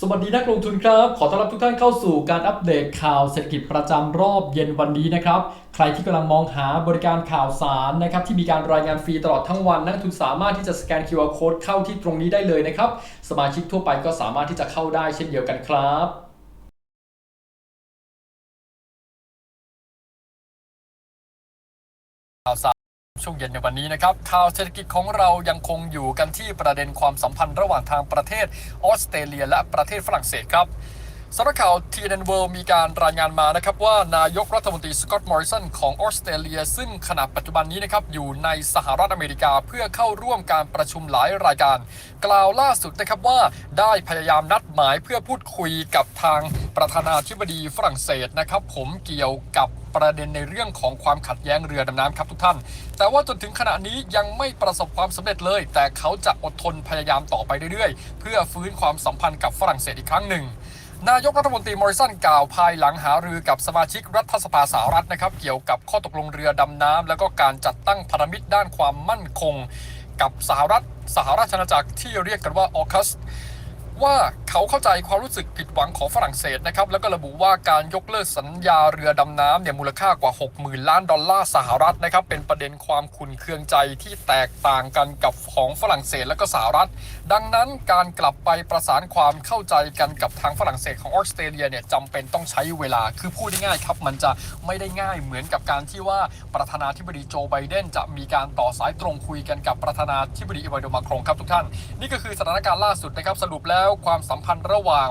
สวัสดีนักลงทุนครับ ขอต้อนรับทุกท่านเข้าสู่การอัปเดตข่าวเศรษฐกิจประจำรอบเย็นวันนี้นะครับ ใครที่กำลังมองหาบริการข่าวสารนะครับที่มีการรายงานฟรีตลอดทั้งวันนักทุนสามารถที่จะสแกน QR Code เข้าที่ตรงนี้ได้เลยนะครับ สมาชิกทั่วไปก็สามารถที่จะเข้าได้เช่นเดียวกันครับข่าวสา ช่วงเย็นในวันนี้นะครับข่าวเศรษฐกิจของเรายังคงอยู่กันที่ประเด็นความสัมพันธ์ระหว่างทางประเทศออสเตรเลีย และประเทศฝรั่งเศสครับ สำนักข่าว TNN World มีการรายงานมานะครับว่านายกรัฐมนตรีสกอตต์มอริสันของออสเตรเลีย ซึ่งขณะปัจจุบันนี้นะครับอยู่ในสหรัฐอเมริกาเพื่อเข้าร่วมการประชุมหลายรายการ กล่าวล่าสุดนะครับว่าได้พยายามนัดหมายเพื่อพูดคุยกับทางประธานาธิบดีฝรั่งเศสนะครับ ผมเกี่ยวกับประเด็นในเรื่องของความขัดแย้งเรือดำน้ำครับทุกท่าน แต่ว่าจนถึงขณะนี้ยังไม่ประสบความสำเร็จเลย แต่เขาจะอดทนพยายามต่อไปเรื่อยๆ เพื่อฟื้นความสัมพันธ์กับฝรั่งเศสอีกครั้งหนึ่ง นายกรัฐมนตรีมอริสันกล่าวภายหลังหารือกับสมาชิกรัฐสภาสหรัฐนะครับ เกี่ยวกับข้อตกลงเรือดำน้ำ แล้วก็การจัดตั้งพันธมิตรด้านความมั่นคง กับสหรัฐสหราชอาณาจักรที่เรียกกันว่าออคัส ว่าเขาเข้าใจความรู้สึกผิดหวังของฝรั่งเศสนะครับแล้วก็ระบุว่าการยกเลิกสัญญาเรือดำน้ำเนี่ยมูลค่ากว่า 60,000 ล้านดอลลาร์สหรัฐนะครับเป็นประเด็นความขุ่นเคืองใจที่แตกต่างกันกับของฝรั่งเศสและก็สหรัฐ ดังนั้นการกลับไปประสานความเข้าใจกันกับทางฝรั่งเศสของออสเตรเลียเนี่ยจำเป็นต้องใช้เวลาคือพูดง่ายๆครับมันจะไม่ได้ง่ายเหมือนกับการที่ว่าประธานาธิบดีโจไบเดนจะมีการต่อสายตรงคุยกันกับประธานาธิบดีอิวาโดมาครงครับทุกท่าน นี่ก็คือสถานการณ์ล่าสุดนะครับสรุปแล้วแล้วความสัมพันธ์ระหว่าง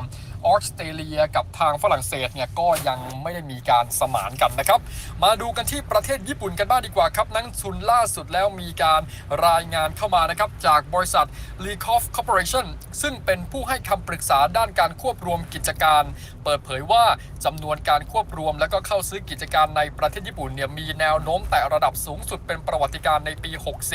ออสเตรเลียกับทางฝรั่งเศสเนี่ยก็ยังไม่ได้มีการสมานกันนะครับ มาดูกันที่ประเทศญี่ปุ่นกันบ้างดีกว่าครับ นักลงทุนล่าสุดแล้วมีการรายงานเข้ามานะครับ จากบริษัท l e c o f Corporation ซึ่งเป็นผู้ให้คำปรึกษาด้านการควบรวมกิจการ เปิดเผยว่าจำนวนการควบรวมและก็เข้าซื้อกิจการในประเทศญี่ปุ่นเนี่ยมีแนวโน้มแต่ระดับสูงสุดเป็นประวัติการในปี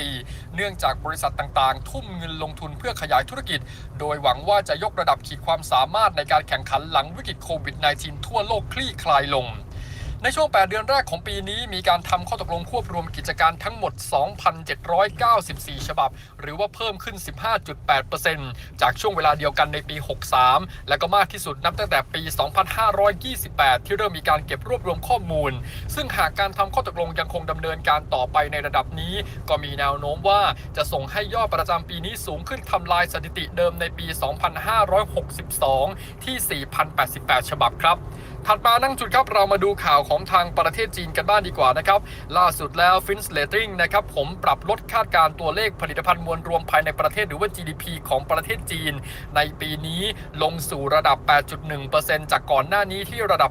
64 เนื่องจากบริษัทต่างๆ ทุ่มเงินลงทุนเพื่อขยายธุรกิจ โดยหวังว่าจะยกระดับขีดความสามารถในการแข่งขันหลังวิกฤตโควิด -19 ทั่วโลกคลี่คลายลง ในช่วง 8 เดือนแรกของปีนี้ มีการทำข้อตกลงควบรวมกิจการทั้งหมด 2,794 ฉบับ หรือว่าเพิ่มขึ้น 15.8%จากช่วงเวลาเดียวกันในปี 63 และก็มากที่สุดนับตั้งแต่ปี 2528 ที่เริ่มมีการเก็บรวบรวมข้อมูล ซึ่งหากการทำข้อตกลงยังคงดำเนินการต่อไปในระดับนี้ ก็มีแนวโน้มว่าจะส่งให้ยอดประจำปีนี้สูงขึ้นทำลายสถิติเดิมในปี 2562 ที่ 4,088 ฉบับครับ ถัดมานั่งจุดครับเรามาดูข่าวของทางประเทศจีนกันบ้างดีกว่านะครับล่าสุดแล้วฟินส์เลตติ้งนะครับผมปรับลดคาดการ์ตัวเลขผลิตภัณฑ์มวลรวมภายในประเทศหรือว่า GDP ของประเทศจีน ในปีนี้ลงสู่ระดับ 8.1%จากก่อนหน้านี้ที่ระดับ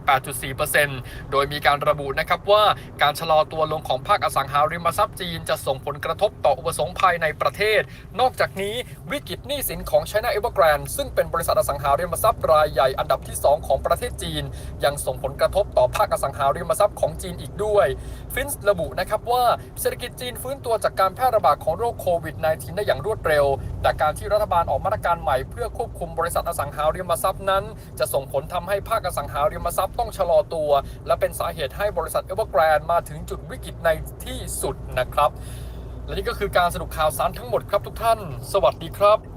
8.4%โดยมีการระบุนะครับว่าการชะลอตัวลงของภาคอสังหาริมทรัพย์จีนจะส่งผลกระทบต่ออุปสงค์ภายในประเทศ นอกจากนี้วิกฤตหนี้สินของ China Evergrande ซึ่งเป็นบริษัทอสังหาริมทรัพย์รายใหญ่อันดับที่ 2 ของประเทศจีนยังส่งผลกระทบต่อภาคอสังหาริมทรัพย์ของจีนอีกด้วย ฟินส์ระบุนะครับว่าเศรษฐกิจจีนฟื้นตัวจากการแพร่ระบาดของโรคโควิด -19 ได้อย่างรวดเร็ว แต่การที่รัฐบาลออกมาตรการใหม่เพื่อควบคุมบริษัทอสังหาริมทรัพย์นั้น จะส่งผลทำให้ภาคอสังหาริมทรัพย์ต้องชะลอตัว และเป็นสาเหตุให้บริษัทเอเวอร์แกรนมาถึงจุดวิกฤตในที่สุดนะครับ และนี่ก็คือการสรุปข่าวสารทั้งหมดครับทุกท่าน สวัสดีครับ